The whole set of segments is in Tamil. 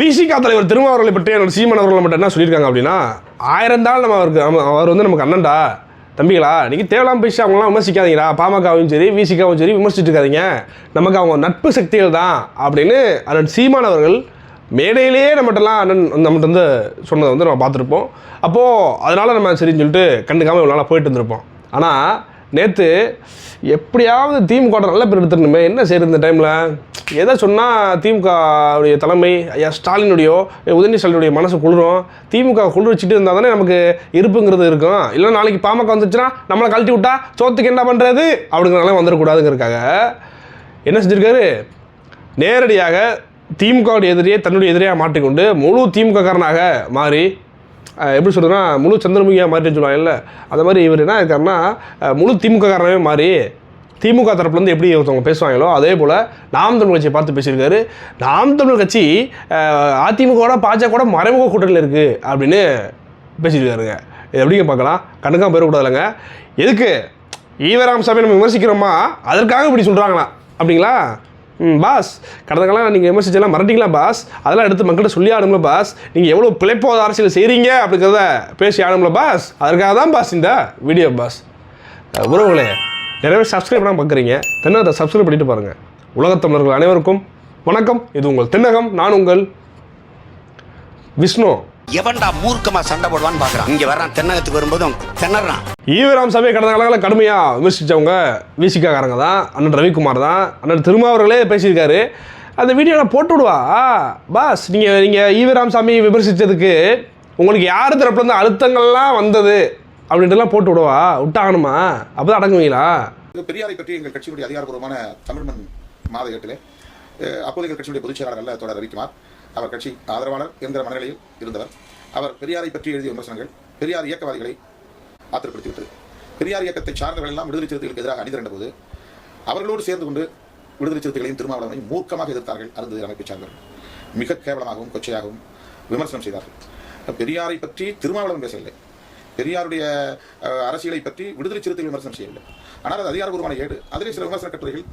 விசிகா தலைவர் திருமாவர்களை பற்றி என்னோட சீமன் அவர்கள் மட்டும் என்ன சொல்லியிருக்காங்க அப்படின்னா ஆயிரம் தாள் நம்ம அவருக்கு அவர் வந்து நமக்கு அண்ணன்டா. தம்பிகளா நீங்கள் தேவலாம் பேசி அவங்களாம் விமர்சிக்காதீங்களா பாமகவும் சரி விசிகாவும் சரி விமர்சிச்சுட்டு இருக்காதீங்க. நமக்கு அவங்க நட்பு சக்திகள் தான் அப்படின்னு அண்ணன் சீமான் அவர்கள் மேடையிலேயே நம்மகிட்டலாம் அண்ணன் நம்மகிட்ட வந்து சொன்னதை வந்து நம்ம பார்த்துருப்போம். அப்போது அதனால் நம்ம சரின்னு சொல்லிட்டு கண்டுக்காமல் இவ்வளோ நாளாக போயிட்டு இருந்திருப்போம். ஆனால் நேற்று எப்படியாவது திமுக நல்ல பேர் எடுத்துடணுமே. என்ன செய்யுது இந்த டைமில் எதை சொன்னால் திமுக உடைய தலைமை ஐயா ஸ்டாலினுடையோ உதயநிதி ஸ்டாலினுடைய மனசு குளிரும். திமுக குளிர்ச்சிட்டு இருந்தால் தானே நமக்கு இருப்புங்கிறது இருக்கும். இல்லை நாளைக்கு பாமக வந்துச்சுன்னா நம்மளை கழட்டி விட்டா சோத்துக்கு என்ன பண்ணுறது அப்படிங்கிறனால வந்துடக்கூடாதுங்கிறதுக்காக என்ன செஞ்சுருக்காரு? நேரடியாக திமுகவுடைய எதிரியே தன்னுடைய எதிரியாக மாற்றிக்கொண்டு முழு திமுககாரனாக மாறி எப்படி சொல்கிறதுனா முழு சந்திரமுகியாக மாறிட்டு சொல்லுவாங்கல்ல அந்த மாதிரி இவர் என்ன இருக்காருன்னா அஹ், முழு திமுககாரனாகவே மாறி திமுக தரப்புலேருந்து எப்படி ஒருத்தவங்க பேசுவாங்களோ அதே போல் நாம் தமிழ் கட்சியை பார்த்து பேசியிருக்காரு. நாம் தமிழ் கட்சி அதிமுகவோட அதிமுகவோட பாஜகவோட மறைமுக கூட்டத்தில் இருக்குது அப்படின்னு பேசியிருக்காருங்க. இது எப்படிங்க பார்க்கலாம்? கண்ணுக்காக போயிடக்கூடாதுலங்க எதுக்கு? ஈவராம் சாமி நம்ம விமர்சிக்கிறோமா? அதற்காக இப்படி சொல்கிறாங்களா அப்படிங்களா? ம் பாஸ். கடந்த காலம் நீங்கள் விமர்சிச்செல்லாம் மறட்டிங்களா பாஸ்? அதெல்லாம் எடுத்து மக்கள்கிட்ட சொல்லி ஆடுங்களா பாஸ். நீங்கள் எவ்வளோ பிழைப்போத அரசியல் செய்கிறீங்க அப்படிங்கிறத பேசி ஆடுங்களா பாஸ். அதற்காக தான் பாஸ் இந்த வீடியோ பாஸ். உறவுகளே நிறைய பேர் சப்ஸ்கிரைப் பண்ணால் பார்க்குறீங்க தென்னகத்தை சப்ஸ்கிரைப் பண்ணிட்டு பாருங்கள் உலகத்தமிழர்கள் அனைவருக்கும் வணக்கம். இது உங்கள் தென்னகம் நான் உங்கள் விஷ்ணு. எவன்டா மூர்க்கமா சண்டை போடுவான்னு பாக்குறான். இங்க வர்றான் தென்னகத்துக்கு வரும்போதும் திணறான். ஈவராம் சபை கடந்த காலங்களில் கடுமையாக விமர்சித்தவங்க விசிகாக்காரங்க தான் அண்ணன் ரவிக்குமார் தான் அண்ணன் திருமாவர்களே பேசியிருக்காரு. அந்த வீடியோவில் போட்டு விடுவா. பாஸ் நீங்கள் நீங்கள் ஈவராம் சாமி விமர்சித்ததுக்கு உங்களுக்கு யார் தரப்புலேருந்து அழுத்தங்கள்லாம் வந்தது அப்படின்ட்டுலாம் போட்டு விடுவா. விட்டாகணுமா? அப்போ தான் அடங்குவீங்களா? இது பெரியாரை பற்றி எங்கள் கட்சியினுடைய அதிகாரப்பூர்வமான தமிழ்மண் மாத ஏட்டிலே அஹ், அப்போது எங்கள் கட்சியுடைய பொதுச் செயலாளர் அல்ல தொடர் ரவிக்குமார். அவர் கட்சி ஆதரவாளர் என்கிற மனநிலையில் இருந்தவர். அவர் பெரியாரை பற்றி எழுதிய விமர்சனங்கள் பெரியார் இயக்கவாதிகளை ஆத்திரப்படுத்திவிட்டது. பெரியார் இயக்கத்தை சார்ந்தவர்கள் எல்லாம் விடுதலை சிறுத்தைகளுக்கு எதிராக அணிதிரண்ட போது அவர்களோடு சேர்ந்து கொண்டு விடுதலை சிறுத்தைகளையும் திருமாவளவனையும் மூர்க்கமாக எதிர்த்தார்கள் அருந்ததி அமைப்பை சார்ந்தவர்கள். மிக கேவலமாகவும் கொச்சையாகவும் விமர்சனம் செய்தார்கள். பெரியாரை பற்றி திருமாவளவன் பேசவில்லை. பெரியாருடைய அரசியலை பற்றி விடுதலை சிறுத்தைகள் விமர்சனம் செய்யவில்லை. ஆனால் அது அதிகாரபூர்வமான ஏடு. அதிலே சில விமர்சன கட்டுரைகள்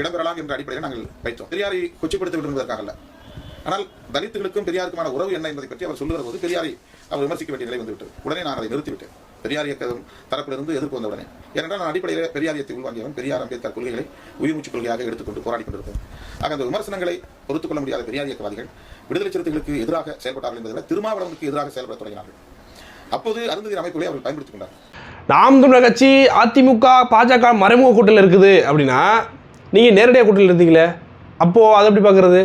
இடம்பெறலாம் என்ற அடிப்படையில் நாங்கள் வைத்தோம். பெரியாரை கொச்சைப்படுத்த விடுவதற்காக அல்ல. ஆனால் தலித்துகளுக்கும் பெரியாருக்குமான உறவு என்ன என்பதை பற்றி அவர் சொல்லுகிற போது பெரியாரை அவர் விமர்சிக்க வேண்டிய நிலை வந்துவிட்டது. உடனே நான் அதை நிறுத்திவிட்டேன். பெரியார் இயக்கம் தரப்பிலிருந்து எதிர்ப்பு வந்த உடனே. ஏனென்றால் நான் அடிப்படையில் பெரியார் இயக்கத்தை உள்வாங்கியவன். பெரியார் அம்பேத்கர் கொள்கைகளை உயிர்மூச்சு கொள்கையாக எடுத்துக்கொண்டு போராடி கொண்டிருப்போம். ஆக அந்த விமர்சனங்களை பொறுத்துக்கொள்ள முடியாத பெரியார் இயக்கவாதிகள் விடுதலை சிறுத்தைகளுக்கு எதிராக செயல்பட்டார்கள் என்பதில் திருமாவளவனுக்கு எதிராக செயல்பட தொடங்கினார்கள். அப்போது அருந்ததி அமைப்புகளை அவர்கள் பயன்படுத்திக் கொண்டார் நாம் தமிழர் கட்சி அதிமுக பாஜக மறைமுக கூட்டத்தில் இருக்குது அப்படின்னா நீங்கள் நேரடியாக கூட்டணியில் இருந்தீங்களே? அப்போது அதை எப்படி பார்க்குறது?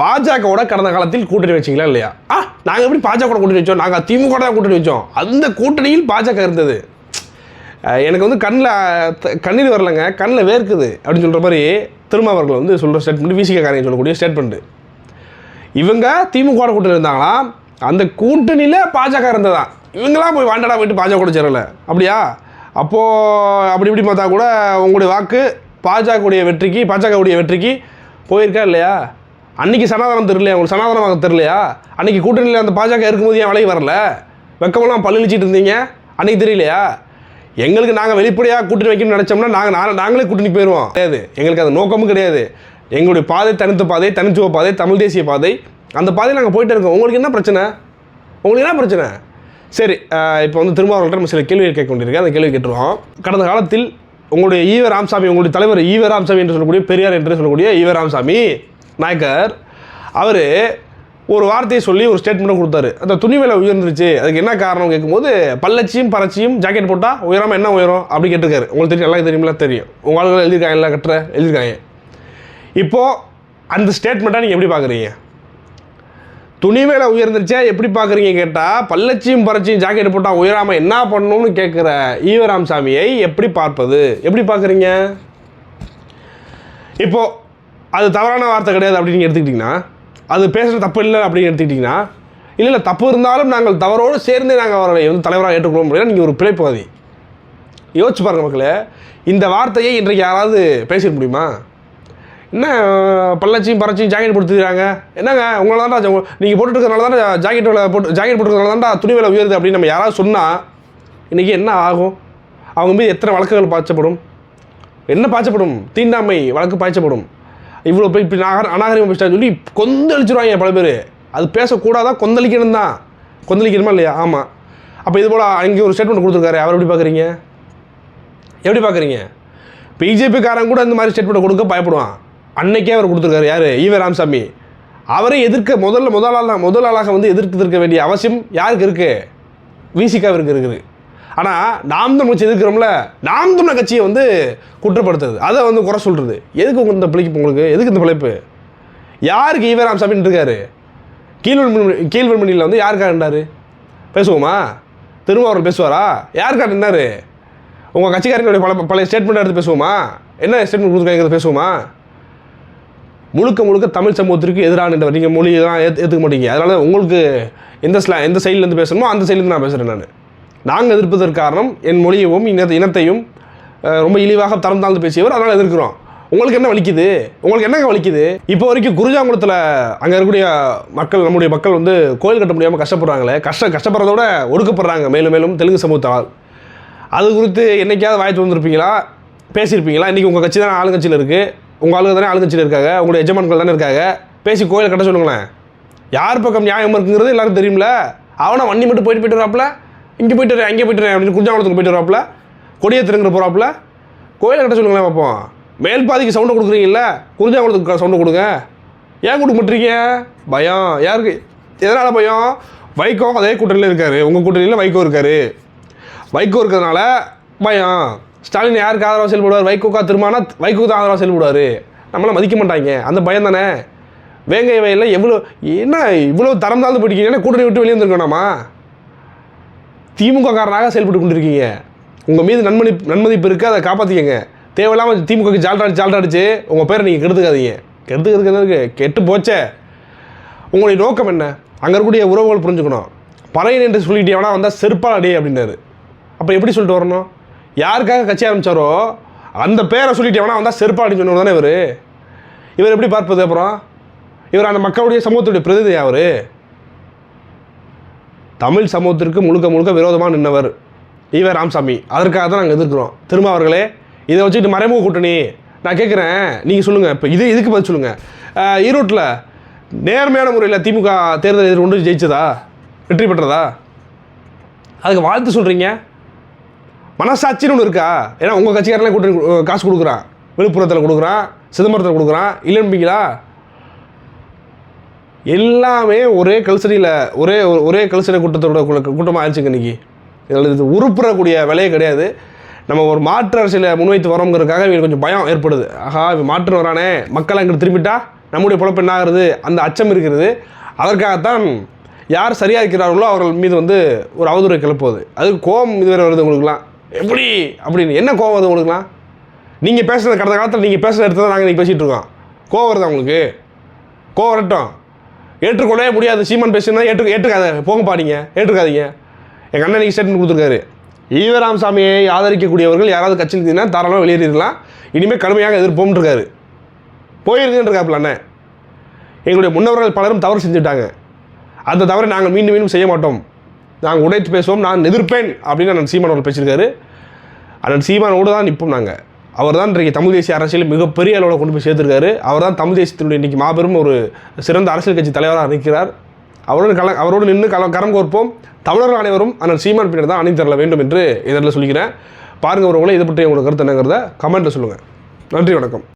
பாஜகவோட கடந்த காலத்தில் கூட்டணி வச்சிங்களா இல்லையா? ஆ நாங்கள் எப்படி பாஜக கூட்டணி வச்சோம்? நாங்கள் திமுக தான் கூட்டணி வச்சோம். அந்த கூட்டணியில் பாஜக இருந்தது. எனக்கு வந்து கண்ணில் கண்ணீர் வரலங்க. கண்ணில் வேர்க்குது அப்படின்னு சொல்கிற மாதிரி திருமாவர்கள் வந்து சொல்கிற ஸ்டேட்மெண்ட் விசிக காரியம் சொல்லக்கூடிய ஸ்டேட்மெண்ட்டு இவங்க திமுக கூட்டணி இருந்தாங்களா? அந்த கூட்டணியில் பாஜக இருந்ததா? இவங்களாம் போய் வாண்டடா போயிட்டு பாஜக கூட சேரல. அப்படியா? அப்போது அப்படி இப்படி பார்த்தா கூட உங்களுடைய வாக்கு பாஜகவுடைய வெற்றிக்கு பாஜகவுடைய வெற்றிக்கு போயிருக்கா இல்லையா? அன்னைக்கு சனாதனம் தெரியலையா? உங்களுக்கு சனாதனமாக தெரியலையா? அன்னைக்கு கூட்டணியில் அந்த பாஜக இருக்கும்போது ஏன் விலைக்கு வரல? வெக்கமெல்லாம் பல்லிச்சிட்டு இருந்தீங்க? அன்னைக்கு தெரியலையா? எங்களுக்கு நாங்கள் வெளிப்படையாக கூட்டணி வைக்கணும்னு நினச்சோம்னா நாங்கள் நாங்களே கூட்டணி போயிடுவோம் கிடையாது. எங்களுக்கு அது நோக்கமும் கிடையாது. எங்களுடைய பாதை தனித்த பாதை தனித்துவ பாதை தமிழ் தேசிய பாதை. அந்த பாதையில் நாங்கள் போயிட்டு இருக்கோம். உங்களுக்கு என்ன பிரச்சனை? உங்களுக்கு என்ன பிரச்சனை? சரி இப்போ வந்து திரும்ப அவர்கள்ட்ட நம்ம சில கேள்விகள் கேட்க வேண்டியிருக்கு. அந்த கேள்வி கேட்டுருவோம். கடந்த காலத்தில் உங்களுடைய ஈவ ராமசாமி உங்களுடைய தலைவர் ஈவ ராமசாமி என்று சொல்லக்கூடிய பெரியார் என்று சொல்லக்கூடிய ஈவ ராமசாமி நாயக்கர் அவர் ஒரு வார்த்தையை சொல்லி ஒரு ஸ்டேட்மெண்ட்டும் கொடுத்தாரு. அந்த துணி விலை உயர்ந்துருச்சு. அதுக்கு என்ன காரணம் கேட்கும்போது பல்லச்சியும் பறச்சியும் ஜாக்கெட் போட்டால் உயராமல் என்ன உயரும்? அப்படி கேட்டிருக்காரு. உங்களுக்கு தெரியும் எல்லாம் தெரியுமில்ல தெரியும். உங்கள் ஆளுகள் எழுதியிருக்காங்க எல்லாம் கட்டுற? எழுதியிருக்காங்க. இப்போது அந்த ஸ்டேட்மெண்ட்டாக நீங்கள் எப்படி பார்க்குறீங்க துணி விலை உயர்ந்துருச்சா? எப்படி பார்க்குறீங்க கேட்டால் பல்லச்சியும் பறச்சியும் ஜாக்கெட் போட்டால் உயராமல் என்ன பண்ணணும்னு கேட்குற ஈவராம் சாமியை எப்படி பார்ப்பது? எப்படி பார்க்குறீங்க இப்போது அது தவறான வார்த்தை கிடையாது அப்படின்னு நீங்கள் எடுத்துக்கிட்டிங்கன்னா அது பேசுகிற தப்பு இல்லை அப்படின்னு எடுத்துக்கிட்டிங்கன்னா இல்லை இல்லை தப்பு இருந்தாலும் நாங்கள் தவறோடு சேர்ந்து நாங்கள் அவரை வந்து தலைவராக ஏற்றுக்கொள்ள முடியாது நீங்கள் ஒரு பிழைப்புவாதி யோசிச்சு பாருங்கள் மக்களே இந்த வார்த்தையை இன்றைக்கு யாராவது பேசிட முடியுமா? என்ன பல்லச்சியும் பறச்சியும் ஜாக்கெட் போட்டுக்கிறாங்க என்னங்க உங்களால் தான்டா நீங்கள் போட்டுருக்கறனால தானே ஜாக்கெட் விலை போட்டு ஜாக்கெட் போட்டுருக்கனால தான்டா துணி விலை உயருது அப்படின்னு நம்ம யாராவது சொன்னால் இன்றைக்கி என்ன ஆகும்? அவங்க மீது எத்தனை வழக்குகள் பாய்ச்சப்படும்? என்ன பாய்ச்சப்படும்? தீண்டாமை வழக்கு பாய்ச்சப்படும். இவ்வளோ போய் இப்படி நாகர அநாகரிகம் பேசிட்டான்னு சொல்லி கொந்தளிச்சிருவாங்க பல பேர். அது பேசக்கூடாதான் கொந்தளிக்கணும் தான் கொந்தளிக்கணுமா இல்லையா? ஆமாம் அப்போ இது போல் அங்கே ஒரு ஸ்டேட்மெண்ட் கொடுத்துருக்காரு. அவர் எப்படி பார்க்குறீங்க எப்படி பார்க்குறீங்க பிஜேபிக்காரன் கூட இந்த மாதிரி ஸ்டேட்மெண்ட் கொடுக்க பயப்படுவான். அன்னைக்கே அவர் கொடுத்துருக்காரு. யார்? E V Ramasamy. அவரை எதிர்க்க முதல்ல முதல் முதலாளாக முதல் ஆளாக வந்து எதிர்த்து இருக்க வேண்டிய அவசியம் யாருக்கு இருக்குது விசிகாவிற்கு இருக்குது. ஆனால் நாம் தமிழ் கட்சி எதிர்க்கிறோம்ல நாம் தமிழ் கட்சியை வந்து குற்றப்படுத்துறது. அதை வந்து குறை சொல்கிறது எதுக்கு உங்களுக்கு இந்த பிழைப்பு உங்களுக்கு? எதுக்கு இந்த பிழைப்பு? யாருக்கு ஈவே ராமசாமின்னு இருக்காரு? கீழ்வெண்மணி கீழ்வெண்மணியில் வந்து யாருக்கா இருந்தார் பேசுவோமா? திருமாவர்கள் பேசுவாரா? யாருக்கா இருந்தார் உங்கள் கட்சிக்காரங்களுடைய பல பழைய ஸ்டேட்மெண்ட் எடுத்து பேசுவோமா? என்ன ஸ்டேட்மெண்ட் கொடுத்துருக்காங்க பேசுவோமா? முழுக்க முழுக்க தமிழ் சமூகத்திற்கு எதிரான நீங்கள் மொழி இதெல்லாம் ஏற்றுக்க மாட்டீங்க. அதனால் உங்களுக்கு எந்த ஸ்லா எந்த சைட்லேருந்து பேசணுமோ அந்த சைட்லேருந்து நான் பேசுகிறேன் நான். நாங்கள் எதிர்ப்பதற்கு காரணம் என் மொழியவும் இன இனத்தையும் ரொம்ப இழிவாக தரம் தாழ்ந்து பேசியவர் அதனால் எதிர்க்கிறோம். உங்களுக்கு என்ன வலிக்குது? உங்களுக்கு என்னங்க வலிக்குது? இப்போ வரைக்கும் குருஜாங்குளத்தில் அங்கே இருக்கக்கூடிய மக்கள் நம்முடைய மக்கள் வந்து கோயில் கட்ட முடியாமல் கஷ்டப்படுறாங்களே கஷ்ட கஷ்டப்படுறதோட ஒடுக்கப்படுறாங்க. மேலும் மேலும் தெலுங்கு சமூகத்தால். அது குறித்து என்றைக்காவது வாய்த்து வந்திருப்பீங்களா பேசியிருப்பீங்களா? இன்றைக்கி உங்கள் கட்சி தானே ஆளுங்கட்சியில் இருக்குது உங்கள் ஆளுங்க தானே ஆளுங்கட்சியில் இருக்காங்க. உங்களுடைய எஜமான்கள் தானே இருக்காங்க. பேசி கோயில் கட்ட சொல்லுங்களேன். யார் பக்கம் நியாயம் இருக்குங்கிறது எல்லாருக்கும் தெரியும்ல. அவனை வண்டி மட்டும் போயிட்டு போயிட்டு வராப்புல. இங்கே போயிட்டு வரேன் அங்கே போயிட்டு வரேன் அப்படின்னு குஞ்சாங்குளத்துக்கு போயிட்டு வராப்புல கொடியை போகிறாப்புல கோயில் கட்ட சொல்லுங்களேன் பார்ப்போம் மேல் பாதிக்கு சவுண்டை கொடுக்குறீங்கல்ல குஞ்சாங்குளத்துக்கு சவுண்டை கொடுங்க. ஏன் கொடுக்க மாட்டீங்க பயம். யாருக்கு? எதனால் பயம்? வைகோ அதே கூட்டணியில் இருக்கார். உங்கள் கூட்டணியில் வைகோ இருக்கார். வைகோ இருக்கிறதுனால பயம். ஸ்டாலின் யாருக்கு ஆதரவாக செயல்படுவார்? வைகோக்கா திரும்பினா வைகோ தான் ஆதரவாக செயல்படுவார். நம்மளாம் மதிக்க மாட்டாங்க. அந்த பயம் தானே. வேங்கை வயலில் எவ்வளோ என்ன இவ்வளோ தரம் தாழ்ந்து போயிட்டீங்கன்னா கூட்டணி விட்டு வெளியே வந்துருக்கணுமா திமுககாரனாக செயல்பட்டு கொண்டிருக்கீங்க. உங்கள் மீது நன்மதி நன்மதிப்பு இருக்குது அதை காப்பாற்றிக்கங்க தேவையில்லாமல் திமுகக்கு ஜால்ட் அடிச்சு உங்கள் பேரை நீங்கள் கெடுத்துக்காதீங்க. கெடுத்துக்கிறதுக்கு என்ன கெட்டு போச்சே. உங்களுடைய நோக்கம் என்ன? அங்கே இருக்கக்கூடிய உறவுகள் புரிஞ்சுக்கணும். பறையன் என்று சொல்லிட்டேவனா வந்தால் செருப்பால் அடி அப்படின்னாரு. அப்போ எப்படி சொல்லிட்டு வரணும்? யாருக்காக கட்சி ஆரம்பிச்சாரோ அந்த பேரை சொல்லிட்டேவனா வந்தால் செருப்பால் அடின்னு சொன்னவர் தானே இவர். இவர் எப்படி பார்ப்பது அப்புறம்? இவர் அந்த மக்களுடைய சமூகத்துடைய பிரதிநிதி அவர்? தமிழ் சமூகத்திற்கு முழுக்க முழுக்க விரோதமாக நின்றவர் ஈவே ராமசாமி. அதற்காக தான் நாங்கள் எதிர்க்கிறோம். திரும்ப அவர்களே இதை வச்சுக்கிட்டு மறைமுக கூட்டணி. நான் கேட்குறேன் நீங்கள் சொல்லுங்கள் இப்போ இது இதுக்கு பதில் சொல்லுங்கள் ஈரோட்டில் நேர்மையான முறையில் திமுக தேர்தல் எதிர்கொண்டு ஜெயிச்சதா? வெற்றி பெற்றதா? அதுக்கு வாழ்த்து சொல்கிறீங்க மனசாட்சின்னு ஒன்று இருக்கா? ஏன்னா உங்கள் கட்சிக்காரங்களே கூட்டணி காசு கொடுக்குறான். விழுப்புரத்தில் கொடுக்குறான் சிதம்பரத்தில் கொடுக்குறான். இல்லைன்பீங்களா எல்லாமே ஒரே கல்சரியில் ஒரே ஒரே கல்சரி கூட்டத்தோட கூட்டமாக ஆயிடுச்சுங்க இன்னைக்கு. இதில் இது உருப்புறக்கூடிய விலையே கிடையாது. நம்ம ஒரு மாற்று அரசியலை முன்வைத்து வரோங்கிறதுக்காக இவங்களுக்கு கொஞ்சம் பயம் ஏற்படுது. ஆஹா இவன் மாற்று வரானே. மக்கள் அங்கிட்டு திரும்பிட்டா நம்முடைய பொழப்பு என்ன ஆகுறது? அந்த அச்சம் இருக்கிறது. அதற்காகத்தான் யார் சரியாக இருக்கிறார்களோ அவர்கள் மீது வந்து ஒரு அவதூறை கிளப்புவது. அது கோபம் இதுவரை வருது உங்களுக்குலாம் எப்படி? அப்படின்னு. என்ன கோபம் வருது உங்களுக்குலாம் நீங்கள் பேசுகிற கடந்த காலத்தில் நீங்கள் பேசுகிற இடத்துல நாங்கள் இன்றைக்கி பேசிகிட்டு இருக்கோம். கோவம் வருதா உங்களுக்கு? கோவம் வரட்டும். ஏற்றுக்கொள்ளவே முடியாது. சீமான் பேசுனா ஏற்று ஏற்றுக்காத போங்கப்பா நீங்கள் ஏற்றுக்காதீங்க. எங்கள் அண்ணன் நீங்கள் ஸ்டேட்மெண்ட் கொடுத்துருக்காரு. ஈவராம் ராமசாமியை ஆதரிக்கக்கூடியவர்கள் யாராவது கட்சியில் இருந்தீங்கன்னா தாராளமாக வெளியேறிடலாம். இனிமேல் கடுமையாக எதிர்ப்போம்ட்ருக்காரு போயிருக்குன்றிருக்காப்புல அண்ணன். எங்களுடைய முன்னவர்கள் பலரும் தவறு செஞ்சுட்டாங்க. அந்த தவறை நாங்கள் மீண்டும் மீண்டும் செய்ய மாட்டோம். நாங்கள் உடைத்து பேசுவோம் நான் எதிர்ப்பேன் அப்படின்னு அண்ணன் சீமான் அவர்கள் பேசியிருக்காரு. அண்ணன் சீமானோடு தான் நிற்போம் நாங்கள் அவர் தான் இன்றைக்கு தமிழ் தேசிய அரசியல் மிகப்பெரிய அளவில் கொண்டு போய் சேர்த்துருக்காரு. அவர் தான் தமிழ் தேசியத்தினுடைய இன்றைக்கி மாபெரும் ஒரு சிறந்த அரசியல் கட்சி தலைவராக இருக்கிறார். அவரோடு கல அவரோடு நின்று கல கரம் கோர்ப்போம். தமிழர்கள் அனைவரும் அண்ணன் சீமான் பின்னர் தான் அணிந்து தரல வேண்டும் என்று இதில் சொல்லிக்கிறேன். பாருங்கள் ஒருவங்களே இதை பற்றி உங்களுக்கு கருத்து என்னங்கிறத கமெண்ட்டில் சொல்லுங்கள் நன்றி வணக்கம்.